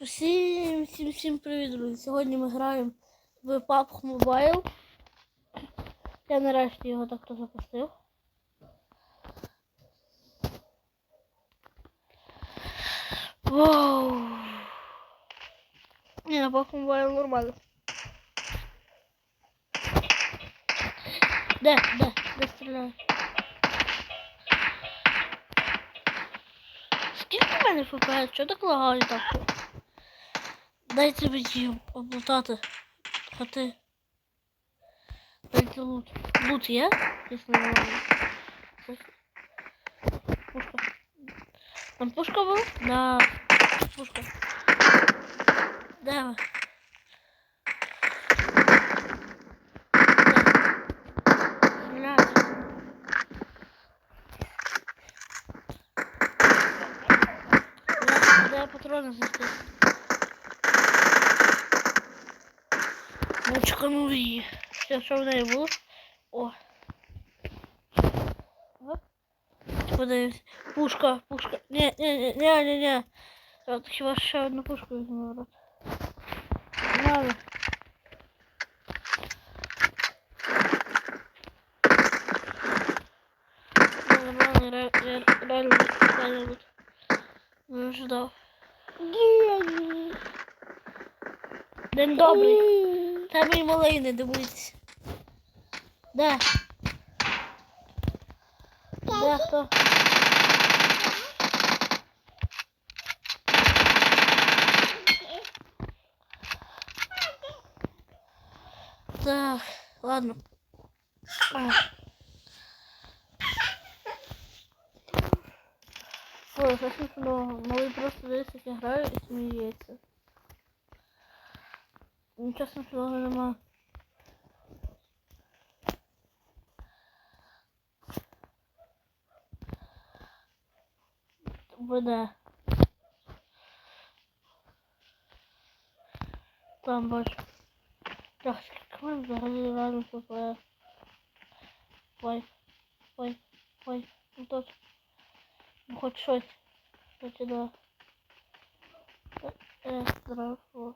Всім, всім, всім привіт, друзі. Сьогодні ми граємо в PUBG Mobile. Я нарешті його так то запустив. Вау! Ні, на PUBG Mobile нормально. Де, де, де стріляє? Скільки в мене FPS? Чого так лагає так? Дайте мені облутати хати. Дайте лут. Лут є? Якщо не лагає. Пушка. Там пушка була? Да. Пушка. Де Ну, чеканув її. Все, що? О. Пушка, пушка. Ні, ні, ні, ні, ні, ні. Так, хіба ще одну пушку візьму, брат. Надо. Нормально, ре- ре- реально, реально. вот. Не ожидав. День добрий. Та мій малий не дивуйтесь. Де? Де хто? Так, ладно. А. Ой, що. Малий просто я граю і сміється. Нічого смішного нема. Буде. Там бачу. Так, скільки взагалі ФПС? Ой, ой, ой, ну тут. Ну хоч щось. Хоч і да. Е, е, здорово.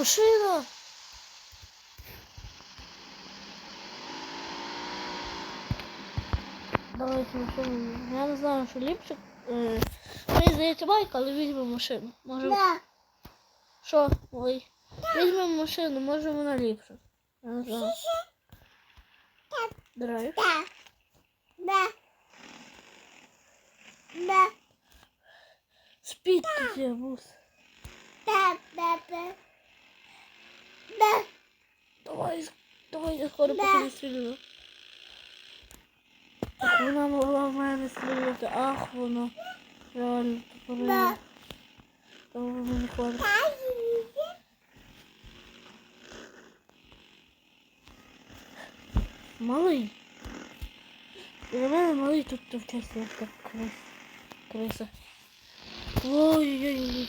Машина! Давайте машину. Я не знаю, що ліпше. Е, Мені здається байк, але візьмемо машину. Може. Да. Що, ой. Візьмемо машину, може вона ліпша. Я не знаю. Драйв. Да. Да. Є бус. Да. Да. Да. Да. Давай, давай, я скоро Да. поки не стрілю. Ах, Вона могла в мене стріляти. Ах, воно. Реально Да. тупорила. Того мені хватить. Малий. Для мене малий тут товчаться, як. Криса. Ой-ой-ой.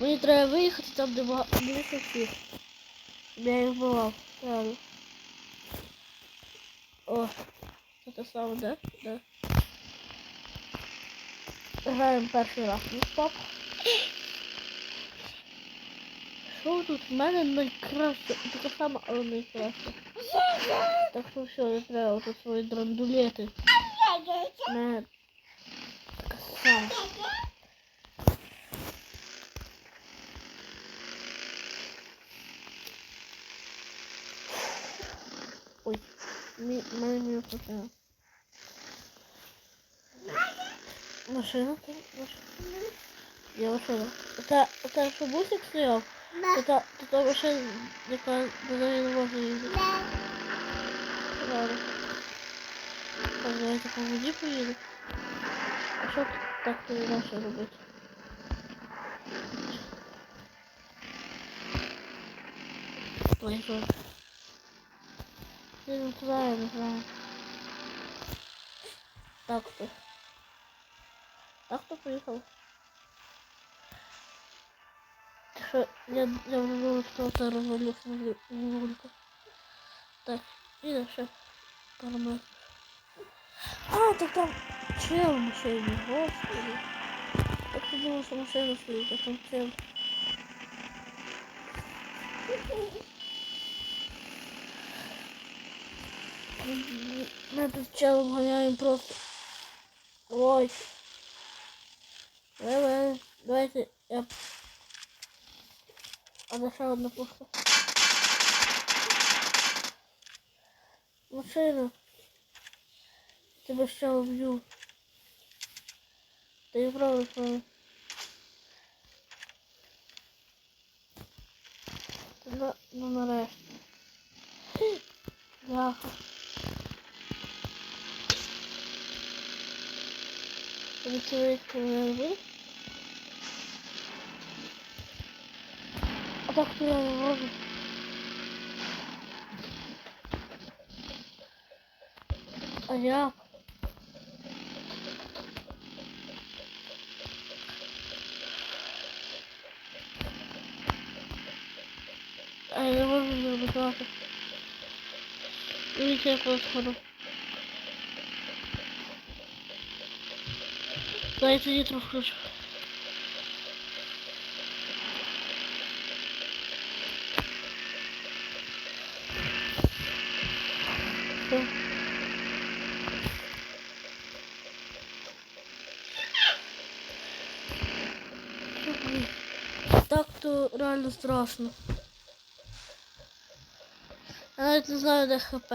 Мені треба виїхати там, де багато всіх. Я їх бував. Реально. О, це те саме, да? Да. Граємо перший раз. Ну, стоп. Що тут? В мене найкраще. Така сама, але найкраще. Так що все, не треба тут свої драндулети. Не мі, мене не впустила. Машина там, машина. Я машина. Это, это що бусик стояв? Это, это машина, яка до неї не можна їздити. Ладно. Так, давайте по воді поїду. А що так то інакше робити? Ой, що? Їдемо туди, я знаю. Так то. Так то поїхав. що я, я вже думаю, що це розвалю вулику. Так, і ще карман. А, так там чел в машині, господи. Я подумав, що машина стоїть, а там чел. Ми тут челом ганяємо просто. Ой. Давай, давайте я... А ще одна пушка? Машина. Тебе ще вб'ю. Я правда свою. Ну, ну нарешті. Бляха. Тобі це вийти не буде? А так то я не можу. А як? А я не можу зробити. Дивіться, як я сходу. Дайте нітро включу. Так то реально страшно. Я не знаю, де хп.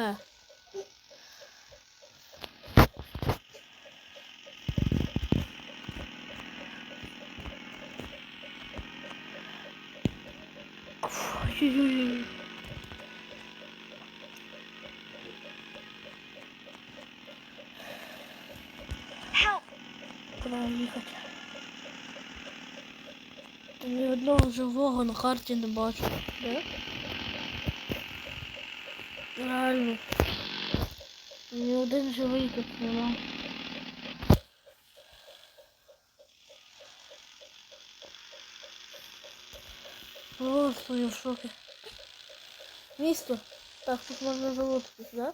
Ні одного живого на карті не бачу. Де? Реально. Ні один живий тут нема. Просто я в шокі. Місто. Так, тут можна залутатись, да?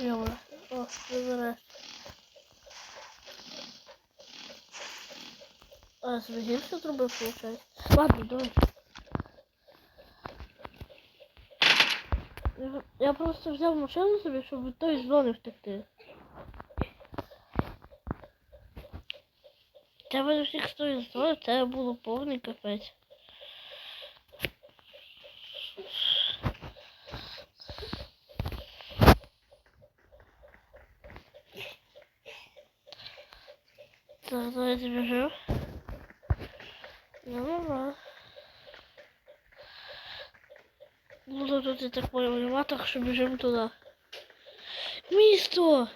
Йома. О, забираєш. А, гірше зробив, виходить. Ладно, давай. Я- Я просто взяв машину собі, щоб від тої зони втекти. Треба до всіх з тої зони, це було повний капець. Так, давайте біжимо. Ну, ладно. Буду тут, я так понял, нема, так що біжимо туди. Місто!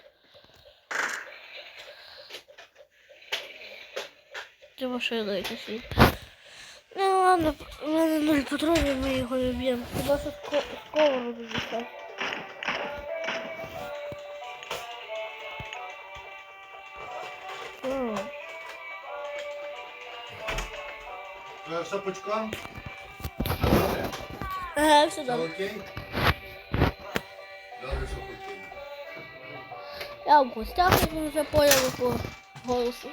Це машина якась. є. Ну ладно, у мене нуль патронів, ми його не б'ємо. Хіба що ско- сковороду дістати. Все? Ага, все добре. окей? Добре, що окей. Я в гостях, ви вже поняли по голосу.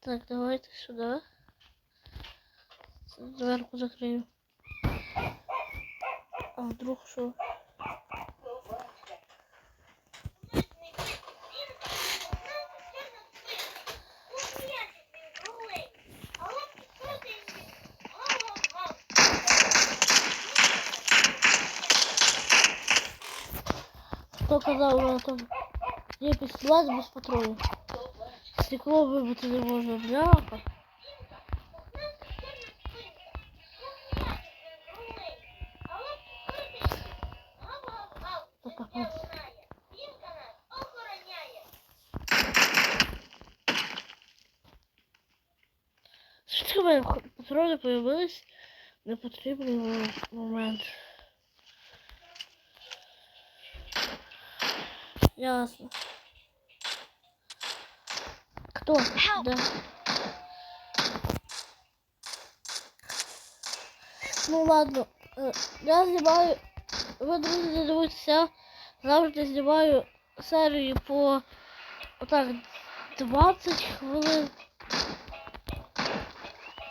Так, давайте сюди. Зверху закрию. А вдруг що? Хто казав там крепість власть без патронів? Стекло вибити не можна, бляха. Что в мене патрони появились на потрібний момент. Ясно. Кто? Да. Ну ладно. Е, Я знімаю. Ви друзі не дивіться. Завжди знімаю серію по отак 20 хвилин.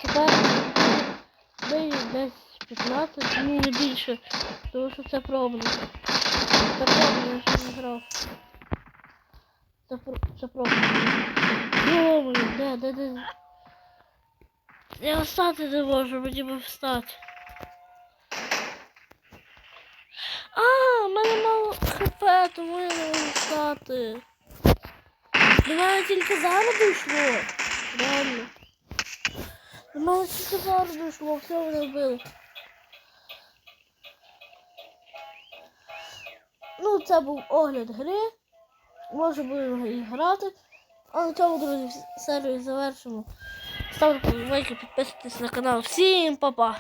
Тепер ми десь 15, ну не більше, тому що це пробно. Це пробно, я ще не грав. Це, про- це пробно. Йо, де, де, де. Я встати не можу, мені би встати. А, в мене мало хп, тому я не можу встати. До мене тільки зараз дійшло. Реально. До мене тільки зараз дійшло, все вони вбили. Це був огляд гри. Може будемо і грати. А на цьому, друзі, серію завершимо. Ставте лайки, підписуйтесь на канал. Всім па-па!